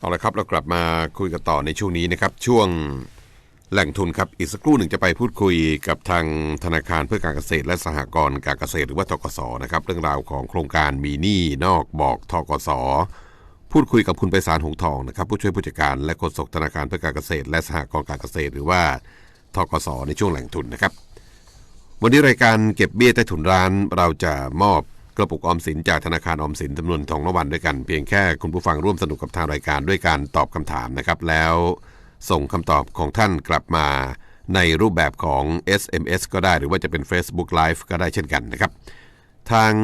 เอาละครับเรากลับมาคุยกันต่อในช่วงนี้นะครับช่วงแหล่งทุนครับอีกสักครู่หนึ่งจะไปพูดคุยกับทางธนาคารเพื่อการเกษตร และสหกรณ์การเกษตรหรือว่าทกสนะครับเรื่องราวของโครงการมีหนี้นอกบอกทกสพูดคุยกับคุณไปสารหงทองนะครับผู้ช่วยผู้จัดการและโฆษกธนาคารเพื่อการเกษตร และสหกรณ์การเกษตร หรือว่าทกสในช่วงแหล่งทุนนะครับ วันนี้รายการเก็บเบี้ยใต้ถุนร้านเราจะมอบ ระปุกออมสินจากธนาคารออมสินจำนวนทองละวันด้วยกัน เพียงแค่คุณผู้ฟังร่วมสนุกกับทางรายการด้วยการตอบคำถามนะครับ แล้วส่งคำตอบของท่านกลับมาในรูปแบบของ SMS ก็ได้หรือว่าจะเป็น Facebook Live ก็ได้เช่นกันนะครับ ทาง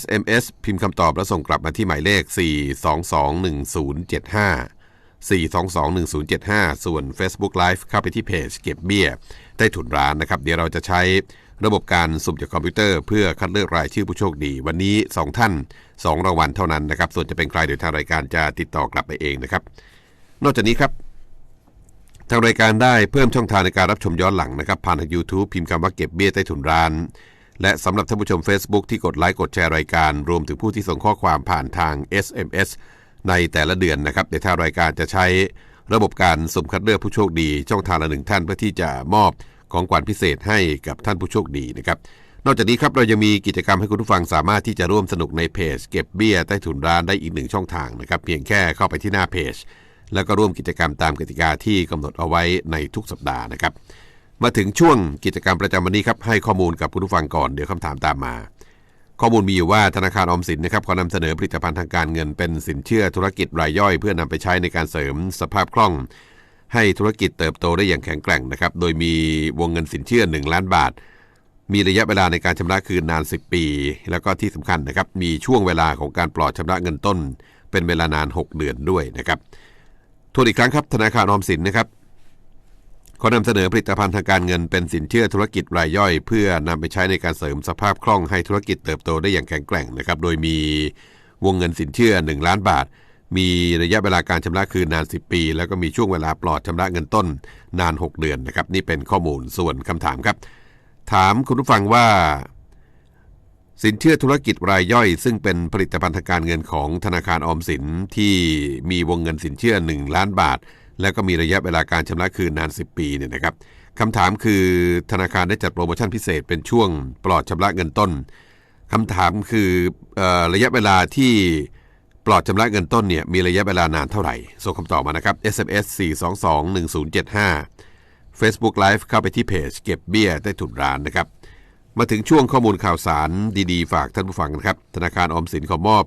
SMS พิมพ์คำตอบแล้วส่งกลับมาที่หมายเลข 4221075 4221075 ส่วน Facebook Live เข้าไปที่เพจเก็บเบี้ยใต้ถุนร้านนะครับ เดี๋ยวเราจะใช้ ระบบการสุ่มจากคอมพิวเตอร์เพื่อคัดเลือกรายชื่อผู้โชคดี วันนี้ 2 ท่าน 2 รางวัลเท่านั้นนะครับ ส่วนจะเป็นใครเดี๋ยวทางรายการจะติดต่อกลับไปเองนะครับ นอกจากนี้ครับ ทางรายการได้เพิ่มช่องทางในการรับชมย้อนหลังนะครับผ่านทาง YouTube พิมพ์คำว่าเก็บเบี้ยใต้ถุนร้าน และสำหรับท่านผู้ชม Facebook ที่กดไลค์กดแชร์รายการ รวมถึงผู้ที่ส่งข้อความผ่านทาง SMS ในแต่ละเดือนนะครับเดี๋ยวทางรายการจะใช้ระบบการสุ่มคัดเลือกผู้โชคดีช่องทางละหนึ่งท่านเพื่อที่จะมอบ ของขวัญพิเศษให้กับท่านผู้โชคดีนะครับนอกจากนี้ครับเรายังมีกิจกรรมให้คุณผู้ฟังสามารถที่จะร่วมสนุกในเพจ เก็บเบี้ยใต้ถุนร้านได้อีกหนึ่งช่องทางนะครับเพียงแค่เข้าไปที่หน้าเพจ แล้วก็ร่วมกิจกรรมตามกติกาที่กำหนดเอาไว้ในทุกสัปดาห์นะครับมาถึงช่วงกิจกรรมประจำวันนี้ครับให้ข้อมูลกับคุณผู้ฟังก่อนเดี๋ยวคำถามตามมา ข้อมูลมีอยู่ว่าธนาคารออมสินนะครับขอนำเสนอผลิตภัณฑ์ทางการเงินเป็นสินเชื่อธุรกิจรายย่อย เพื่อนำไปใช้ในการเสริมสภาพคล่อง ให้ธุรกิจเติบโตได้อย่างแข็งแกร่งนะครับ โดยมีวงเงินสินเชื่อ 1 ล้านบาท มีระยะเวลาในการชำระคืนนาน 10 ปี แล้วก็ที่สำคัญนะครับ มีช่วงเวลาของการปลอดชำระเงินต้น เป็นเวลานาน 6 เดือนด้วยนะครับทวนอีกครั้งครับธนาคารออมสินนะครับขอนำเสนอผลิตภัณฑ์ทางการเงินเป็นสินเชื่อธุรกิจรายย่อย เพื่อนำไปใช้ในการเสริมสภาพคล่องให้ธุรกิจเติบโตได้อย่างแข็งแกร่งนะครับ โดยมีวงเงินสินเชื่อ 1 ล้านบาท มีระยะเวลาการชำระคืนนาน 10 ปี แล้วก็มีช่วงเวลาปลอดชำระเงินต้นนาน 6 เดือนนะครับ นี่เป็นข้อมูลส่วนคำถามครับ ถามคุณผู้ฟังว่า สินเชื่อธุรกิจรายย่อย ซึ่งเป็นผลิตภัณฑ์ทางการเงินของธนาคารออมสินที่มีวงเงินสินเชื่อ 1 ล้านบาท แล้วก็มีระยะเวลาการชำระคืนนาน 10 ปีเนี่ยนะครับคำถามคือธนาคารได้จัดโปรโมชั่นพิเศษเป็นช่วงปลอดชำระเงินต้นคำถามคือออระยะเวลาที่ ลอดชำระเงินต้นเนี่ยมีระยะเวลานานเท่าไหร่ ส่งคำตอบมานะครับ SMS 4221075 Facebook Live เข้าไปที่เพจ เก็บเบี้ยใต้ถุนร้านนะครับ มาถึงช่วงข้อมูลข่าวสารดีๆ ฝากท่านผู้ฟังนะครับ ธนาคารออมสินขอมอบ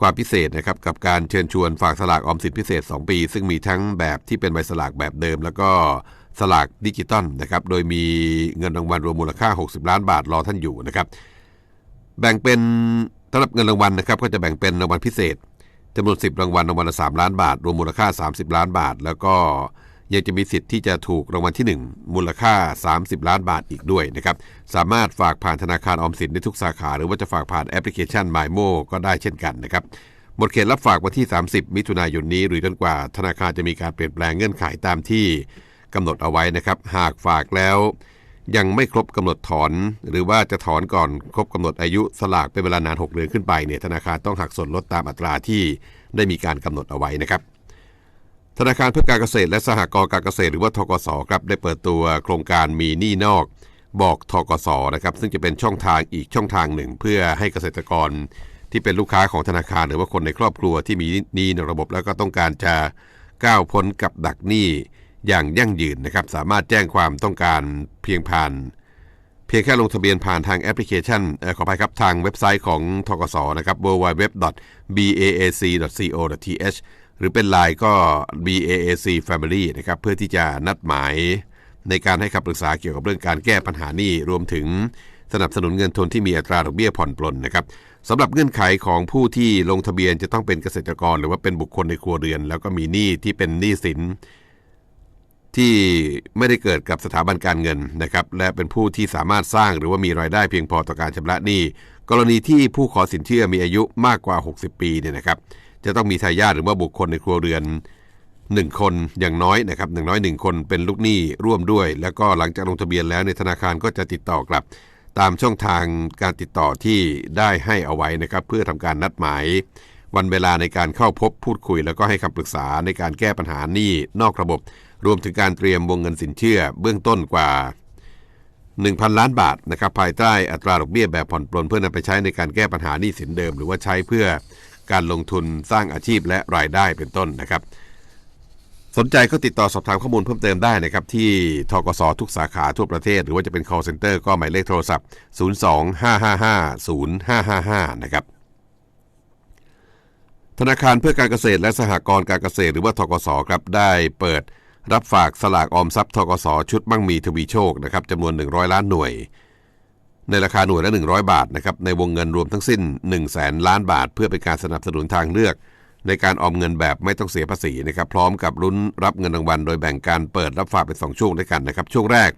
ความพิเศษนะครับกับการเชิญชวนฝากสลากออมสินพิเศษ 2 ปี ซึ่งมีทั้งแบบที่เป็นใบสลากแบบเดิม แล้วก็สลากดิจิตอลนะครับโดยมีเงินรางวัลรวมมูลค่า 60 ล้านบาทรอท่านอยู่นะครับแบ่งเป็นสำหรับเงินรางวัลนะครับก็จะแบ่งเป็นรางวัลพิเศษ จำนวน 10 รางวัลรางวัลละ3ล้านบาท รวมมูลค่า 30 ล้านบาท แล้วก็ยังจะมีสิทธิ์ที่จะถูกรางวัลที่ 1 มูลค่า 30 ล้านบาทอีกด้วยนะครับ สามารถฝากผ่านธนาคารออมสินได้ทุกสาขา หรือว่าจะฝากผ่านแอปพลิเคชัน m y m o ก็ได้เช่นกันนะครับหมดเขตรับฝากวันที่ 30 มิถุนายนนี้ หรือจนกว่าธนาคารจะมีการเปลี่ยนแปลงเงื่อนไขตามที่กำหนดเอาไว้นะครับ หากฝากแล้ว ยังไม่ครบกำหนดถอน หรือว่าจะถอนก่อนครบกำหนดอายุสลากเป็นเวลานาน 6 เดือนขึ้นไปเนี่ยธนาคารต้องหักส่วนลดตามอัตราที่ได้มีการกำหนดเอาไว้นะครับ ธนาคารเพื่อการเกษตรและสหกรณ์การเกษตรหรือว่าทกสครับได้เปิดตัวโครงการมีหนี้นอก บอกทกสนะครับซึ่งจะเป็นช่องทางอีกช่องทางหนึ่ง เพื่อให้เกษตรกรที่เป็นลูกค้าของธนาคาร หรือว่าคนในครอบครัวที่มีหนี้ในระบบแล้วก็ต้องการจะก้าวพ้นกับดักหนี้ อย่างยั่งยืนนะครับ สามารถแจ้งความต้องการเพียงผ่าน เพียงแค่ลงทะเบียนผ่านทางแอปพลิเคชันออขออภัยครับทางเว็บไซต์ของทกสนะครับ www.baac.co.th หรือเป็นไลน์ก็ BAAC Family นะครับเพื่อที่จะนัดหมาย ในการให้คำปรึกษาเกี่ยวกับเรื่องการแก้ปัญหานี้รวมถึงสนับสนุนเงินทุนที่มีอัตราดอกเบี้ยผ่อนปลนนะครับสำหรับเงื่อนไขของผู้ที่ลงทะเบียนจะต้องเป็นเกษตรกร หรือว่าเป็นบุคคลในครัวเรือน แล้วก็มีหนี้ที่เป็นหนี้สิน ที่ไม่ได้เกิดกับสถาบันการเงินนะครับและเป็นผู้ที่สามารถสร้างหรือว่ามีรายได้เพียงพอต่อการชำระหนี้ กรณีที่ผู้ขอสินเชื่อมีอายุมากกว่า 60 ปีเนี่ยนะครับจะต้องมีทายาทหรือว่าบุคคลในครัวเรือน 1 คนอย่างน้อยนะครับอย่างน้อย 1 คนเป็นลูกหนี้ร่วมด้วย แล้วก็หลังจากลงทะเบียนแล้วในธนาคารก็จะติดต่อกลับ ตามช่องทางการติดต่อที่ได้ให้เอาไว้นะครับเพื่อทำการนัดหมาย วันเวลาในการเข้าพบพูดคุย แล้วก็ให้คำปรึกษาในการแก้ปัญหาหนี้นอกระบบ รวมถึงการเตรียมวงเงินสินเชื่อเบื้องต้นกว่า 1,000 ล้านบาทนะครับภายใต้อัตราดอกเบี้ยแบบผ่อนปลนเพื่อนำไปใช้ในการแก้ปัญหาหนี้สินเดิม หรือว่าใช้เพื่อการลงทุนสร้างอาชีพและรายได้เป็นต้นนะครับ สนใจก็ติดต่อสอบถามข้อมูลเพิ่มเติมได้นะครับที่ทกสทุกสาขาทั่วประเทศ หรือว่าจะเป็น call center ก็หมายเลขโทรศัพท์ 025550555 นะครับธนาคารเพื่อการเกษตรและสหกรณ์การเกษตรหรือว่าทกสครับได้เปิด รับฝากสลากออมทรัพย์ทกสชุดมั่งมีทวีโชคนะครับจำนวน 100 ล้านหน่วย ในราคาหน่วยละ 100 บาทนะครับในวงเงินรวมทั้งสิ้น 1 0 0 0 0แสนล้านบาท เพื่อเป็นการสนับสนุนทางเลือก ในการออมเงินแบบไม่ต้องเสียภาษีนะครับพร้อมกับลุ้นรับเงินรางวัลโดยแบ่งการเปิดรับฝากเป็น 2 ช่วงด้วยกันนะครับช่วงแรก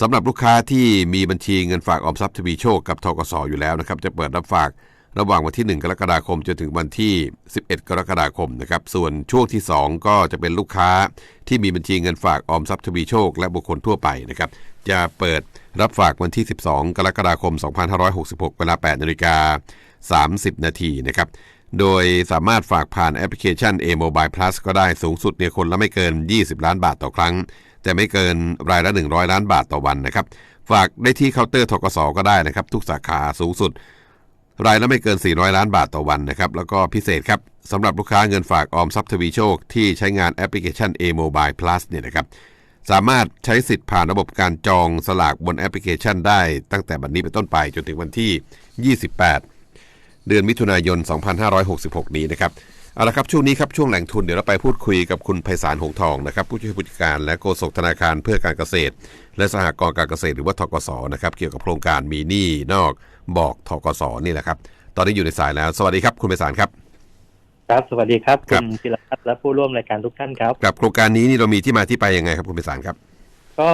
สำหรับลูกค้าที่มีบัญชีเงินฝากออมทรัพย์ทวีโชคกับทกสอยู่แล้วนะครับจะเปิดรับฝาก ระหว่างวันที่ 1 กรกฎาคมจนถึงวันที่ 11 กรกฎาคมนะครับส่วนช่วงที่ 2 ก็จะเป็นลูกค้าที่มีบัญชีเงินฝากออมทรัพย์ทวีโชค และบุคคลทั่วไปนะครับจะเปิดรับฝากวันที่ 12 กรกฎาคม 2566 เวลา 8นาฬิกา30 นาทีนะครับโดยสามารถฝากผ่านแอปพลิเคชัน A Mobile Plus ก็ได้สูงสุดเนี่ยคนละไม่เกิน 20 ล้านบาทต่อครั้ง แต่ไม่เกินรายละ 100 ล้านบาทต่อวันนะครับฝากได้ที่เคาน์เตอร์ทกสก็ได้นะครับทุกสาขาสูงสุด รายละไม่เกิน 400 ล้านบาทต่อวันนะครับ แล้วก็พิเศษครับสำหรับลูกค้าเงินฝากออมทรัพย์ทวีโชค ที่ใช้งานแอปพลิเคชัน A Mobile Plus เนี่ยนะครับสามารถใช้สิทธิ์ผ่านระบบการจองสลากบนแอปพลิเคชันได้ ตั้งแต่บัดนนี้เป็นต้นไปจนถึงวันที่ 28 เดือนมิถุนายน 2566 นี้นะครับเอาละครับช่วงนี้ครับช่วงแหล่งทุนเดี๋ยวเราไปพูดคุยกับคุณไพศาลหงทองนะครับผู้ช่วยผู้จัดการและโฆษกธนาคารเพื่อการเกษตร และสหกรณ์การเกษตรหรือว่าทกสนะครับเกี่ยวกับโครงการมีหนี้นอก บอกทกสนี่แหละครับ ตอนนี้อยู่ในสายแล้ว สวัสดีครับคุณไพศาลครับ ครับสวัสดีครับครัคุบณพิรพัฒน์และผู้ร่วมรายการทุกท่านครับกับโครงการนี้นี่เรามีที่มาที่ไปยังไงครับคุณไพศาลครับ ก็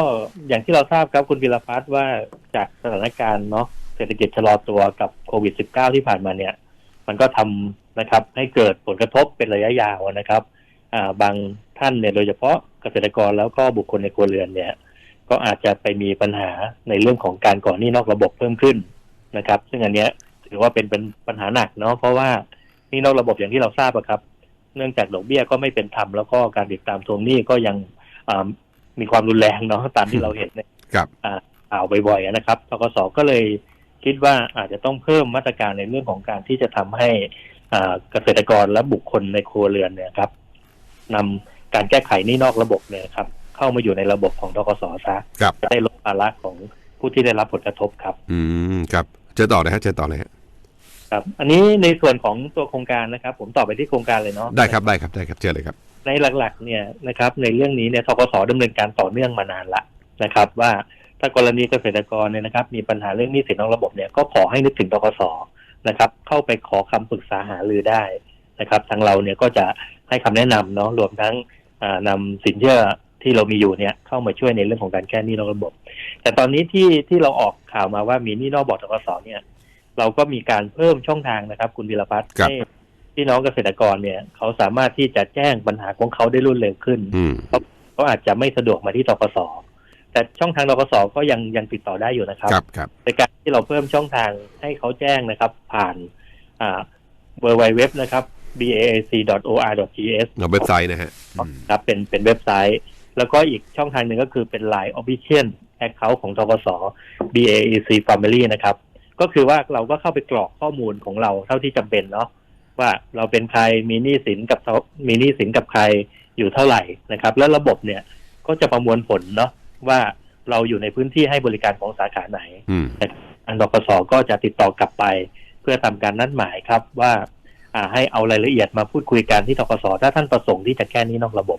อย่างที่เราทราบครับคุณพิรพัฒน์ว่าจากสถานการณ์เนาะเศรษฐกิจชะลอตัวกับโควิด -19 ที่ผ่านมาเนี่ย มันก็ทำนะครับ ให้เกิดผลกระทบเป็นระยะยาวนะครับอ่าบางท่านเนี่ยโดยเฉพาะเกษตรกรแล้วก็บุคคลในครัวเรือนเนี่ย ก็อาจจะไปมีปัญหาในเรื่องของการก่อหนี้นอกระบบเพิ่มขึ้น นะครับ ซึ่งอันเนี้ยถือว่าเป็นเป็นปัญหาหนักเนาะเพราะว่าหนี่นอกระบบอย่างที่เราทราบอะครับ เนื่องจากดอกเบี้ยก็ไม่เป็นธรรมแล้วก็การติดตามทวงหนี้ก็ยังอ่ามีความรุนแรงเนาะตามที่เราเห็นในครับข่าวบ่อยๆนะครับทกสก็เลยคิดว่าอาจจะต้องเพิ่มมาตรการในเรื่องของการที่จะทำให้อ่าเกษตรกรและบุคคลในครัวเรือนเนี่ยครับนำการแก้ไขหนี้นอกระบบเนี่ยครับ เข้ามาอยู่ในระบบของทกสซะครับจะได้ลดภาระของผู้ที่ได้รับผลกระทบครับ อืมครับ เชิญต่อเลยฮะเชิญต่อเลยฮะครับ อันนี้ในส่วนของตัวโครงการนะครับ ผมตอบไปที่โครงการเลยเนาะได้ครับได้ครับได้ครับเชิญเลยครับ ในหลักๆ เนี่ยนะครับ ในเรื่องนี้เนี่ยทกสดำเนินการต่อเนื่องมานานละนะครับ ว่าถ้ากรณีเกษตรกรเนี่ยนะครับ มีปัญหาเรื่องหนี้สินนอกระบบเนี่ยก็ขอให้นึกถึงทกสนะครับ เข้าไปขอคำปรึกษาหารือได้นะครับ ทางเราเนี่ยก็จะให้คำแนะนำเนาะรวมทั้งอ่านำสินเชื่อ ที่เรามีอยู่เนี่ยเข้ามาช่วยในเรื่องของการแก้หนี้นอกระบบ แต่ตอนนี้ที่ที่เราออกข่าวมาว่ามีหนี้นอกบอร์ดทกสเนี่ย เราก็มีการเพิ่มช่องทางนะครับ คุณวิรพัฒน์ครับให้พี่น้องเกษตรกรเนี่ย เขาสามารถที่จะแจ้งปัญหาของเขาได้รวดเร็วขึ้นอืมเขาอาจจะไม่สะดวกมาที่ตกสแต่ช่องทางตกสก็ยังยังติดต่อได้อยู่นะครับครับครับในการที่เราเพิ่มช่องทางให้เขาแจ้งนะครับ ผ่านอ่า www นะครับ baac.or.th เอาเว็บไซต์นะฮะอืมครับเป็นเป็นเว็บไซต์ แล้วก็อีกช่องทางหนึ่งก็คือเป็น Line Official Account ของทกส BAEC Family นะครับ ก็คือว่าเราก็เข้าไปกรอกข้อมูลของเราเท่าที่จำเป็นเนาะว่าเราเป็นใครมีหนี้สินกับเขามีหนี้สินกับใครอยู่เท่าไหร่นะครับ แล้วระบบเนี่ยก็จะประมวลผลเนาะว่าเราอยู่ในพื้นที่ให้บริการของสาขาไหนอืมทางดกสก็จะติดต่อกลับไป เพื่อทำการนัดหมายครับว่าอ่าให้เอารายละเอียดมาพูดคุยกันที่ทกสถ้าท่านประสงค์ที่จะแก้หนี้นอกระบบ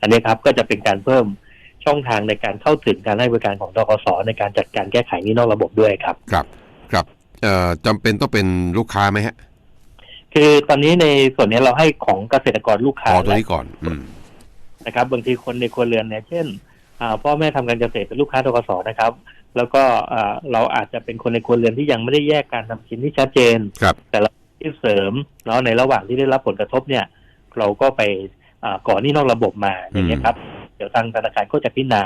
อันนี้ครับก็จะเป็นการเพิ่มช่องทางในการเข้าถึงการให้บริการของทกสในการจัดการแก้ไขหนี้นอกระบบด้วยครับ ครับ ครับเอ่อจำเป็นต้องเป็นลูกค้าไหมฮะ คือตอนนี้ในส่วนนี้เราให้ของเกษตรกรลูกขค้าอตัวนี้ก่อนอืมนะครับ บางทีคนในครัวเรือนเนี่ยเช่นอ่าพ่อแม่ทำการเกษตรเป็นลูกค้าทกสนะครับ แล้วก็อ่าเราอาจจะเป็นคนในครัวเรือนที่ยังไม่ได้แยกการทำกินที่ชัดเจนครับที่เสริมเนาะในระหว่างที่ได้รับผลกระทบเนี่ย เราก็ไปอ่า ก่อนหนี้นอกระบบมาอย่างเงี้ยครับ เดี๋ยวทางธนาคารก็จะพิจารณา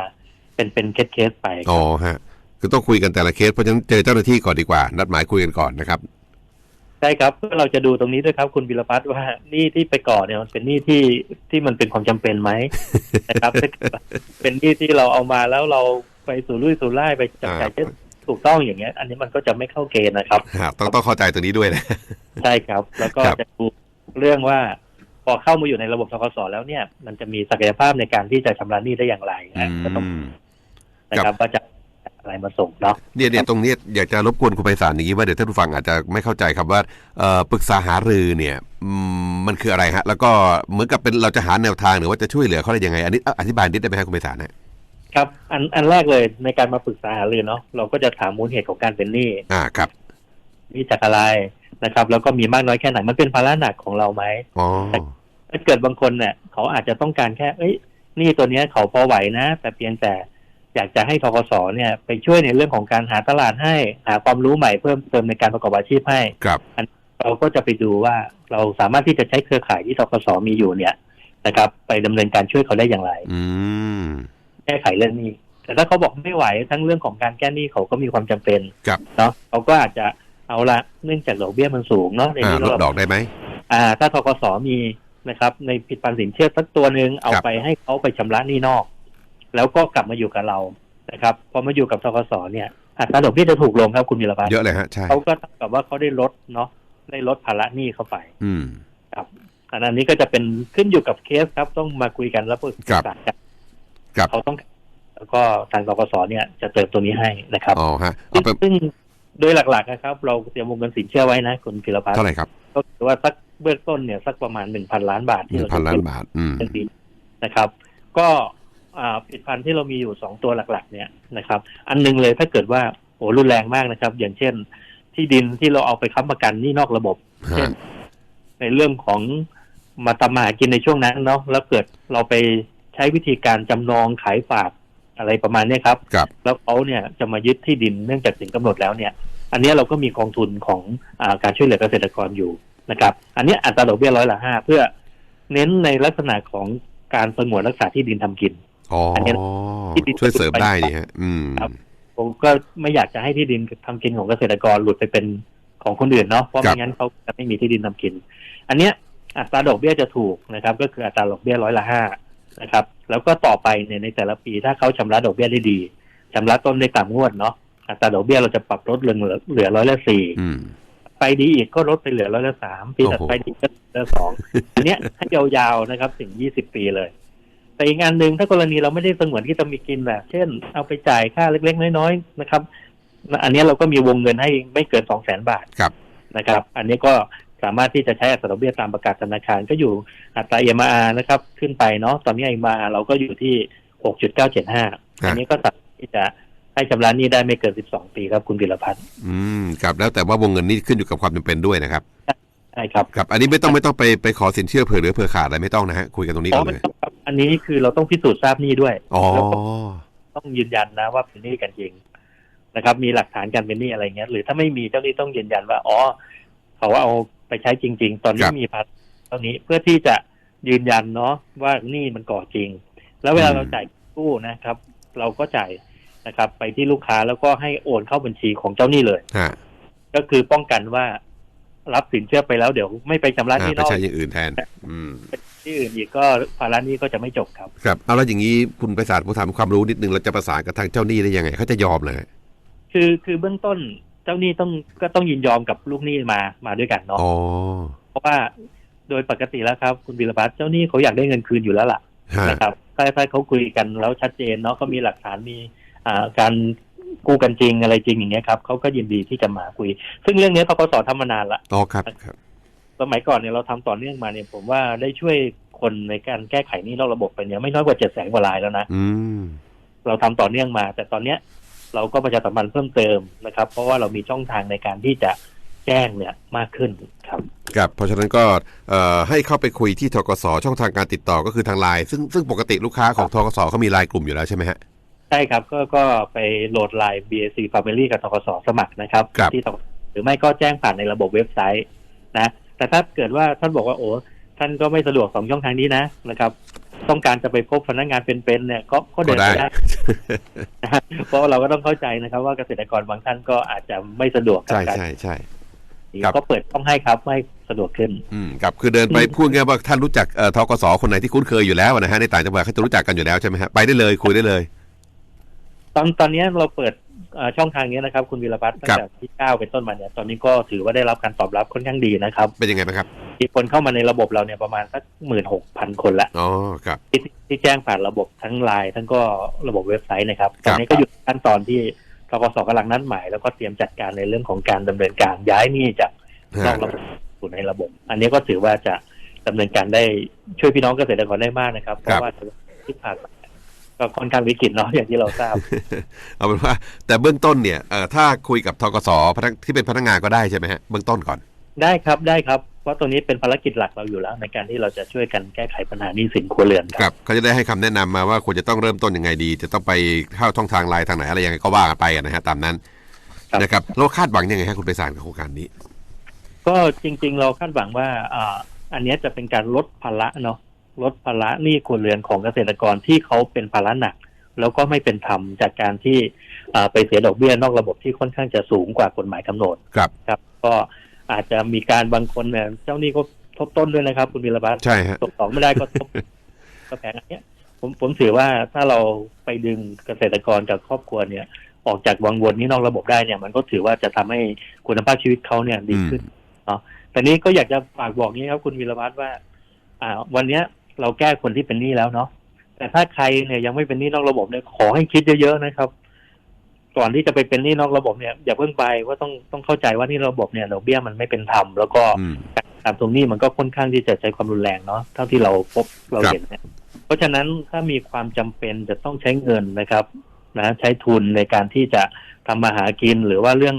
เป็นเป็นเคสเคสๆไปคอ๋อรับฮะคือต้องคุยกันแต่ละเคสเพราะฉะนั้นเจอเจ้าหน้าที่ก่อนดีกว่า นัดหมายคุยกันก่อนนะครับใช่ครับเพื่อเราจะดูตรงนี้ด้วยครับ คุณวิรพัฒน์ว่าหนี่ที่ไปก่อเนี่ยมันเป็นหนี้ที่ที่มันเป็นความจำเป็นไหมนะครับถ้าเกิดว่าเป็นหนี้ที่เราเอามาแล้วเราไปสู่ลุยสู่ไล่ไปจับจ่ายใช้ถูกต้องอย่างเงี้ย อันนี้มันก็จะไม่เข้าเกณฑ์นะครับครับต้องต้องเข้าใจตรงนี้ด้วยนะใช่ครับ แล้วก็ครับจะดูเรื่องว่า พอเข้ามาอยู่ในระบบธกสแล้วเนี่ย มันจะมีศักยภาพในการที่จะชำระหนี้ได้อย่างไรอืนะก็ต้องมนะครับว่าจะอะไรมาส่งเนาะเนี่ยเนี่ยตรงเนี้ยอยากจะรบกวนคุณไพศาลอย่างนี้ว่าเดี๋ยวท่านผู้ฟังอาจจะไม่เข้าใจครับว่าเอ่อปรึกษาหารือเนี่ยอืมมันคืออะไรฮะ แล้วก็เหมือนกับเป็นเราจะหาแนวทางหรือว่าจะช่วยเหลือเขาได้ยังไง อันนี้อธิบายนิดได้ไหมครับคุณไพศาลฮะครับอันอันแรกเลยในการมาปรึกษาหารือเนาะเราก็จะถามมูลเหตุของการเป็นหนี้อ่าครับหนี้จากอะไร นะครับ แล้วก็มีมากน้อยแค่ไหนมันเป็นภาระหนักของเราไหมอ๋อถ้าเกิดบางคนเนี่ยเขาอาจจะต้องการแค่ เอ้ยหนี่ตัวเนี้ยเขาพอไหวนะ แต่เพียงแต่อยากจะให้ทกสเนี่ย ไปช่วยในเรื่องของการหาตลาดให้หาความรู้ใหม่เพิ่มเติมในการประกอบอาชีพให้ครับเราก็จะไปดูว่าเราสามารถที่จะใช้เครือข่ายที่ทกสมีอยู่เนี่ยนะครับ ไปดำเนินการช่วยเขาได้อย่างไร อืมแก้ไขเรื่องนี้ แต่ถ้าเขาบอกไม่ไหวทั้งเรื่องของการแก้หนี้เขาก็มีความจำเป็นครับเนาะเขาก็อาจจะ เอาละเนื่องจากดอกเบี้ยมันสูงเนาะในอ่านี้ลดเราดอกได้ไหมอ่า ถ้าทกสมีนะครับ ในผิดพันสินเชื่อสักตัวหนึ่งเอาครับไปให้เขาไปชำระหนี้นอก แล้วก็กลับมาอยู่กับเรานะครับพอมาอยู่กับทกสเนี่ยอัตราดอกเบี้ยจะถูกลงครับคุณวิรพัฒน์เยอะเลยฮะใช่เขาก็เท่ากับว่าเขาได้ลดเนาะได้ลดภาระหนี้เข้าไป อืมครับอันนี้ก็จะเป็นขึ้นอยู่กับเคสครับ ต้องมาคุยกันแล้วปรึกครับษากันครับเขาต้องแล้วก็ทางทกสเนี่ยจะเติมตัวนี้ให้นะครับอ๋อฮะซึ่เอางไปซึ่ง โดยหลักๆนะครับ เราเตรียมวงเงินสินเชื่อไว้นะคุณพิรพัฒน์เท่าไหร่ครับก็คือว่าสักเบื้องต้นเนี่ยสักประมาณหนึ่งพันล้านบาทหที่นึ่งเราพันจะล้านบาทอืมเป็นปีนะครับ ก็อ่าผลิตภัณฑ์ที่เรามีอยู่สองตัวหลัก ๆ เนี่ยนะครับ อันหนึงเลยถ้าเกิดว่าโอ้รุนแรงมากนะครับ อย่างเช่น ที่ดินที่เราเอาไปค้ำประกันหนี่นอกระบบเช่นฮะในเรื่องของมาตำมาหากินในช่วงนั้นเนาะแล้วเกิดเราไปใช้วิธีการจำนองขายฝาก อะไรประมาณเนี้ยครับครับแล้วเขาเนี่ยจะมายึดที่ดินเนื่องจากถึงกำหนดแล้วเนี่ย อันเนี้ยเราก็มีกองทุนของอาการช่วยเหลือเกษตรกรอยู่นะครับ อันเนี้ยอัตราดอกเบี้ยร้อยละห้าเพื่อเน้นในลักษณะของการสงวนรักษาที่ดินทำกินอ๋ออนเนี้ยที่ดินช่วยเสริมได้นี่ฮะอืมครับผมก็ไม่อยากจะให้ที่ดินทำกินของเกษตรกรหลุดไปเป็นของคนอื่นเนาะเพราะครับไม่งั้นเขาจะไม่มีที่ดินทำกิน อันเนี้ยอัตราดอกเบี้ยจะถูกนะครับ ก็คืออัตราดอกเบี้ยร้อยละห้า นะครับ แล้วก็ต่อไปเนี่ยในแต่ละปีถ้าเขาชำระดอกเบี้ยได้ดีชำระต้นได้ตามงวดเนาะอัตราดอกเบี้ยเราจะปรับลดลงเหลือเหลือร้อยละสี่อืมไปดีอีกก็ลดไปเหลือร้อยละสามปีถัดไปดีก็เหลือสองอันเนี้ยให้ยาวๆนะครับถึงยี่สิบปีเลย แต่อีกงานหนึ่งถ้ากรณีเราไม่ได้สงวนที่จะมีกินแบบเช่น เอาไปจ่ายค่าเล็กๆ น้อยๆนะครับ อันเนี้ยเราก็มีวงเงินให้ไม่เกินสองแสนบาทครับนะครับ อันนี้ก็ สามารถที่จะใช้อัตราดอกเบี้ยตามประกาศธนาคารก็อยู่อัตรา MR นะครับ ขึ้นไปเนาะตอนนี้ MR เราก็อยู่ที่หกจุดเก้าเจ็ดห้าอันนี้ก็สามารถที่จะให้ชำระหนี้ได้ไม่เกินสิบสองปีครับคุณพิรพัฒน์อืมครับแล้วแต่ว่าวงเงินนี่ขึ้นอยู่กับความจำเป็นด้วยนะครับใช่ครับครับ อันนี้ไม่ต้องไม่ต้องไปไปขอสินเชื่อเผื่อเหลือเผื่อขาดอะไรไม่ต้องนะฮะคุยกันตรงนี้อ๋ก่ออนไม่เลยต้องครับอันนี้คือเราต้องพิสูจน์ทราบหนี้ด้วยอ๋อแล้วก็ต้องยืนยันนะว่าเป็นหนี้กันจริงนะครับ มีหลักฐานการเป็นหนี้อะไรเงี้ย หรือถ้าไม่มีเจ้าหนี้ต้องยืนยันว่าอ๋อเขาเอาไป ใช้จริง ๆ ตอนนี้ครับมีภาระเท่านี้เพื่อที่จะยืนยันเนาะว่าหนี้มันก่อจริง แล้วเวลาอืมเราจ่ายกู้นะครับ เราก็จ่ายนะครับ ไปที่ลูกค้าแล้วก็ให้โอนเข้าบัญชีของเจ้าหนี้เลยฮะก็คือป้องกันว่ารับสินเชื่อไปแล้วเดี๋ยวไม่ไปชำระหอ่านี้ไปนอกใช้อย่างอื่นแทน อืมที่อื่นอีกก็ภาระหนี้ก็จะไม่จบครับ ครับเอาแล้วอย่างนี้คุณไพศาลผมถามความรู้นิดนึงเราจะประสานกับทางเจ้าหนี้ได้ยังไงเขาจะยอมเลยคือคือเบื้องต้น เจ้าหนี้ต้องก็ต้องยินยอมกับลูกหนี้มามาด้วยกันเนาะอ๋อเพราะว่าโดยปกติแล้วครับ คุณบิรพัฒน์เจ้าหนี้เขาอยากได้เงินคืนอยู่แล้วล่ะฮะนะครับถ้าถ้าเขาคุยกันแล้วชัดเจนเนาะเขามีหลักฐานมีอ่าการกู้กันจริงอะไรจริงอย่างเงี้ยครับเขาก็ยินดีที่จะมาคุย ซึ่งเรื่องนี้ทกสทำมานานละอ๋อครับครับสมัยก่อนเนี่ยเราทำต่อเนื่องมาเนี่ยผมว่าได้ช่วยคนในการแก้ไขหนี้นอกระบบไปเนี่ยไม่น้อยกว่าเจ็ดแสนกว่ารายแล้วนะอืมเราทำต่อเนื่องมา แต่ตอนเนี้ย เราก็ประชาสัมพันธ์เพิ่มเติมนะครับ เพราะว่าเรามีช่องทางในการที่จะแจ้งเนี่ยมากขึ้นครับครับเพราะฉะนั้นก็เอ่อให้เข้าไปคุยที่ทกสช่องทางการติดต่อก็คือทางไลน์ซึ่งซึ่งปกติลูกค้าของทกสเขามีไลน์กลุ่มอยู่แล้วใช่ไหมฮะใช่ครับก็ก็ไปโหลดไลน์ BAC Family กับทกสสมัครนะครับครับที่ทกสหรือไม่ก็แจ้งผ่านในระบบเว็บไซต์นะแต่ถ้าเกิดว่าท่านบอกว่าโอ้ ท่านก็ไม่สะดวกสองช่องทางนี้นะนะครับ ต้องการจะไปพบพนักงานเป็นๆเนี่ย ก็ก็เดินไปได้นะฮะเพราะว่าเราก็ต้องเข้าใจนะครับ ว่าเกษตรกรบางท่านก็อาจจะไม่สะดวกกับใช่การใช่ใช่นี้ครับก็เปิดช่องให้ครับให้สะดวกขึ้น อืมครับคือเดินไปพูดง่ายๆว่าท่านรู้จักเอ่อทกสคนไหนที่คุ้นเคยอยู่แล้วนะฮะในต่างจังหวัดเขาจะรู้จักกันอยู่แล้วใช่ไหมฮะไปได้เลยคุยได้เลย ตอนตอนนี้เราเปิดเอ่อช่องทางนี้นะครับ คุณวีรพัฒน์ตั้งครับแต่ที่เก้าเป็นต้นมาเนี่ยตอนนี้ก็ถือว่าได้รับการตอบรับค่อนข้างดีนะครับ เป็นยังไงบ้างครับ มีคนเข้ามาในระบบเราเนี่ยประมาณสักหมื่นหกพันคนละอ๋อครับที่ที่แจ้งผ่านระบบทั้งไลน์ทั้งก็ระบบเว็บไซต์นะครับคตรัอบนนี้ก็อยู่ในขั้นตอนที่ทกสกำลังนัดหมายแล้วก็เตรียมจัดการในเรื่องของการดำเนินการย้ายหนี้จากนอกระบบสู่ในระบบ อันนี้ก็ถือว่าจะดำเนินการได้ช่วยพี่น้องเกษตรกรได้มากนะครับ เพราะว่าที่ผ่านมาก็ค่อนข้างวิกฤตเนาะอย่างที่เราทราบ เอาเป็นว่า แต่เบื้องต้นเนี่ยเอ่อถ้าคุยกับทกสพนักที่เป็นพนักงานก็ได้ใช่ไหมฮะเบื้องต้นก่อน ได้ครับได้ครับ เพราะตรงนี้เป็นภารกิจหลักเราอยู่แล้ว ในการที่เราจะช่วยกันแก้ไขปัญหาหนี้สินครัวเรือนคครับรับเขาจะได้ให้คำแนะนำมาว่าควรจะต้องเริ่มต้นยังไงดี จะต้องไปเข้าช่องทางไลน์ทางไหนอะไรยังไงก็ว่ากันไปอะนะฮะตามนั้นครับนะครับเราคาดหวังยังไงฮะคุณไปสารกับโครงการนี้ ก็จริง ๆ เราคาดหวังว่าอ่าอันเนี้ยจะเป็นการลดภาระเนาะลดภาระหนี้ครัวเรือนของเกษตรกรที่เขาเป็นภาระหนัก แล้วก็ไม่เป็นธรรมจากการที่อ่าไปเสียดอกเบี้ยนอกระบบที่ค่อนข้างจะสูงกว่ากฎหมายกำหนดครับครับ ก็ อาจจะมีการบางคนเนี่ยเจ้าหนี้ก็ทบต้นด้วยนะครับ คุณวิรบัตใช่ฮะตกสองไม่ได้ก็ทบก็แพงอันเนี้ย ผมผมถือว่าถ้าเราไปดึงเกษตรกรกับครอบครัวเนี่ย ออกจากวังวนนี้นอกระบบได้เนี่ย มันก็ถือว่าจะทำให้คุณภาพชีวิตเขาเนี่ยดีขึ้นเนาะแต่นี้ก็อยากจะฝากบอกนี้ครับ คุณวีรวัตรว่า อ่า วันเนี้ยเราแก้คนที่เป็นหนี้แล้วเนาะแต่ถ้าใครเนี่ยยังไม่เป็นหนี้นอกระบบเนี่ยขอให้คิดเยอะๆนะครับ ก่อนที่จะไปเป็นหนี้นอกระบบเนี่ยอย่าเพิ่งไปว่าต้องต้องเข้าใจว่าหนี่ระบบเนี่ยดอกเบี้ยมันไม่เป็นธรรมแล้วก็อืมการตรงนี้มันก็ค่อนข้างที่จะใช้ความรุนแรงเนาะเท่าที่เราพบเราเห็นเนี่ยเพราะฉะนั้นถ้ามีความจำเป็นจะต้องใช้เงินนะครับนะใช้ทุนในการที่จะทำมาหากินหรือว่าเรื่อง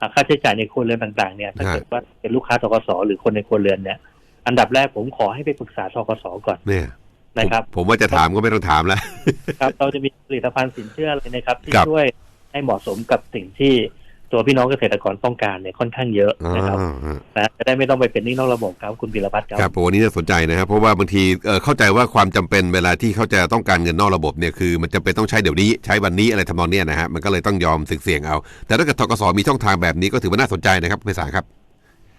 อาค่าใช้จ่ายในครัวเรือนต่างๆเนี่ยถ้าฮะเกิดว่าเป็นลูกค้าทกสหรือคนในครัวเรือนเนี่ย อันดับแรกผมขอให้ไปปรึกษาทกสก่อนเนี่ยนะครับผมผมว่าจะถามก็ไม่ต้องถามแล้วครับเราจะมีผลิตภัณฑ์สินเชื่ออะไรนะครับ ที่ครับช่วย ให้เหมาะสมกับสิ่งที่ตัวพี่น้องเกษตรกรต้องการเนี่ยค่อนข้างเยอะอ่านะครับนะจะได้ไม่ต้องไปเป็นหนี้นอกระบบครับคุณพิรพัฒน์ครับครับผมวันนี้น่าสนใจนะครับ เพราะว่าบางทีเอ่อเข้าใจว่าความจำเป็นเวลาที่เขาจะต้องการเงินนอกระบบเนี่ยคือ มันจำเป็นต้องใช้เดี๋ยวนี้ใช้วันนี้อะไรทำนองเนี้ยนะฮะมันก็เลยต้องยอมเสี่ยงๆเอา แต่ถ้าเกิดทกสมีช่องทางแบบนี้ก็ถือว่าน่าสนใจนะครับคุณไพศาลครับ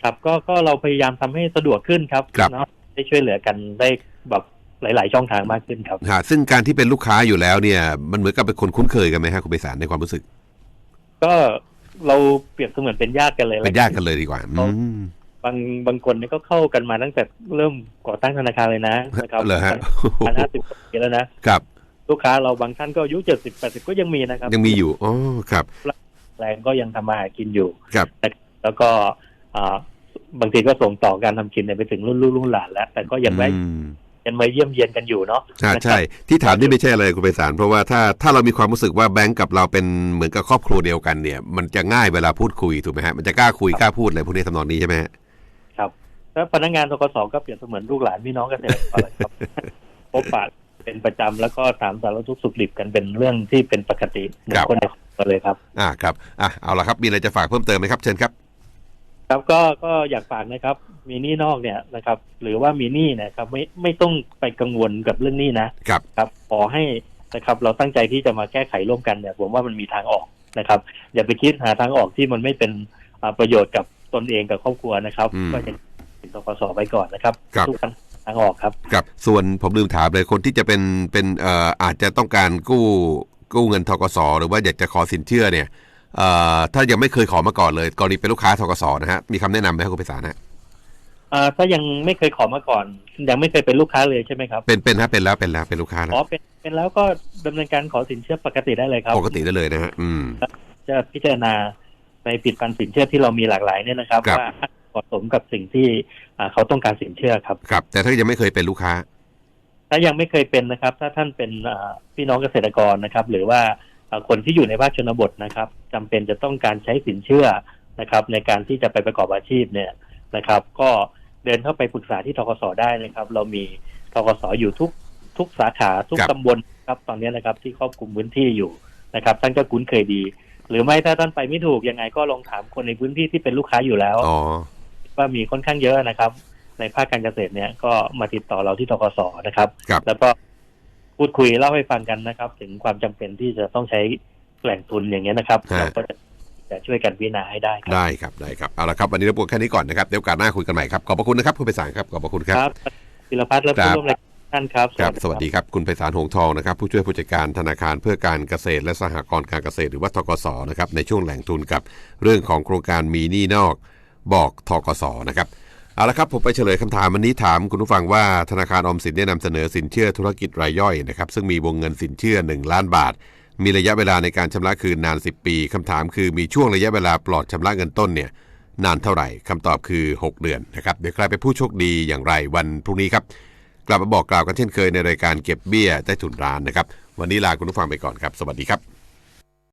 ครับก็ก็เราพยายามทำให้สะดวกขึ้นครับครับเนาะได้ช่วยเหลือกันได้แบบ หลาย ๆ ช่องทางมากขึ้นครับฮะซึ่งการที่เป็นลูกค้าอยู่แล้วเนี่ย มันเหมือนกับเป็นคนคุ้นเคยกันไหมฮะคุณไพศาลในความรู้สึก ก็เราเปรียบเสมือนเป็นญาติกันเลยเป็นญาติกันเลยดีกว่าอืมบางบางคนเนี่ยก็เข้ากันมาตั้งแต่เริ่มก่อตั้งธนาคารเลยนะนะครับเหรอฮะพันห้าสิบปีแล้วนะครับ ลูกค้าเราบางท่านก็อายุเจ็ดสิบแปดสิบก็ยังมีนะครับ ยังมีอยู่อ๋อครับแรงก็ยังทำมาหากินอยู่ครับแล้วก็อ่าบางทีก็ส่งต่อการทำกินเนี่ยไปถึงรุ่นลูกรุ่นหลานแล้ว แต่ก็ยังแวะ อืมยังมาเยี่ยมเยียนกันอยู่เนาะใช่นะครับใช่ ที่ถามนี่ไม่ใช่อะไรคุณไพศาลเพราะว่าถ้าถ้าเรามีความรู้สึกว่าแบงก์กับเราเป็นเหมือนกับครอบครัวเดียวกันเนี่ย มันจะง่ายเวลาพูดคุยถูกไหมฮะมันจะกล้าคุยกล้าพูดอะไรพวกนี้ทำนองนี้ใช่ไหมฮะครับแล้วพนักงานทกสก็เปรียบเสมือนลูกหลานพี่น้องเกษตรกรเลยครับพบปะเป็นประจำแล้วก็ถามสารทุกข์สุขดิบกันเป็นเรื่องที่เป็นปกติเหมือนคนในครอบครัวเลยครับ อ่าครับอะเอาละครับมีอะไรจะฝากเพิ่มเติมไหมครับเชิญครับ ครับก็ก็อยากฝากนะครับ มีหนี้นอกเนี่ยนะครับ หรือว่ามีหนี้เนะครับ ไม่ไม่ต้องไปกังวลกับเรื่องหนี้นะครับ ครับขอให้นะครับเราตั้งใจที่จะมาแก้ไขร่วมกันเนี่ยผมว่ามันมีทางออกนะครับ อย่าไปคิดหาทางออกที่มันไม่เป็นอ่าประโยชน์กับตนเองกับครอบครัวนะครับอืมก็จะติดตกสไปก่อนนะครับครับทุกทางทางออกครับครับส่วนผมลืมถามเลยคนที่จะเป็นเป็นเอ่ออาจจะต้องการกู้กู้เงินทกสหรือว่าอยากจะขอสินเชื่อเนี่ยเอ่อ ถ้ายังไม่เคยขอมาก่อนเลยกรณีเป็นลูกค้าทกสนะฮะมีคำแนะนำไหมครับคุณไพศาลฮะอ่าถ้ายังไม่เคยขอมาก่อน ยังไม่เคยเป็นลูกค้าเลยใช่ไหมครับ เป็นเป็นฮะเป็นแล้วเป็นแล้วเป็นลูกค้าแล้วอ๋อเป็นเป็นแล้วก็ดำเนินการขอสินเชื่อปกติได้เลยครับปกติได้เลยนะฮะอืมจะพิจารณาในผลิดพันสินเชื่อที่เรามีหลากหลายเนี่ยนะครับครับว่าเหมาะสมกับสิ่งที่อ่าเขาต้องการสินเชื่อครับครับ แต่ถ้ายังไม่เคยเป็นลูกค้า ถ้ายังไม่เคยเป็นนะครับ ถ้าท่านเป็นอ่าพี่น้องเกษตรกรนะครับ หรือว่าอ่า คนที่อยู่ในภาคชนบทนะครับจำเป็นจะต้องการใช้สินเชื่อนะครับ ในการที่จะไปประกอบอาชีพเนี่ยนะครับ ก็เดินเข้าไปปรึกษาที่ทกสได้นะครับ เรามีทกสอยู่ทุกทุกสาขาทุกครับตำบลครับตอนนี้นะครับที่ครอบคลุมพื้นที่อยู่นะครับท่านก็คุ้นเคยดี หรือไม่ถ้าท่านไปไม่ถูกยังไงก็ลองถามคนในพื้นที่ที่เป็นลูกค้าอยู่แล้วอ๋อว่ามีค่อนข้างเยอะนะครับ ในภาคการเกษตรเนี่ยก็มาติดต่อเราที่ทกสนะครับครับแล้วก็ พูดคุยเล่าให้ฟังกันนะครับ ถึงความจำเป็นที่จะต้องใช้แหล่งทุนอย่างเงี้ยนะครับฮะเราก็จะจะช่วยกันพิจารณาให้ได้ครับได้ครับได้ครับเอาละครับวันนี้รบกวนแค่นี้ก่อนนะครับเดี๋ยวโอกาสหน้าคุยกันใหม่ครับขอบพระคุณนะครับคุณไพศาลครับขอบพระคุณครับครับพิรพัฒน์และครัผู้บร่วมรายการท่านครับครับ สวัสดีครับ คุณไพศาลหงทองนะครับ ผู้ช่วยผู้จัดการธนาคารเพื่อการเกษตร และสหกรณ์การเกษตรหรือว่าทกสนะครับในช่วงแหล่งทุนกับ เรื่องของโครงการมีหนี้นอก บอกทกสนะครับ เอาละครับผมไปเฉลยคำถามวันนี้ถามคุณผู้ฟังว่าธนาคารออมสินได้นำเสนอสินเชื่อธุรกิจรายย่อยนะครับซึ่งมีวงเงินสินเชื่อ 1 ล้านบาท มีระยะเวลาในการชำระคืนนาน 10 ปีคำถามคือมีช่วงระยะเวลาปลอดชำระเงินต้นเนี่ยนานเท่าไหร่คำตอบคือ 6 เดือนนะครับเดี๋ยวใครเป็นผู้โชคดีอย่างไรวันพรุ่งนี้ครับกลับมาบอกกล่าวกันเช่นเคยในรายการเก็บเบี้ยใต้ถุนร้านนะครับวันนี้ลาคุณผู้ฟังไปก่อนครับ สวัสดีครับ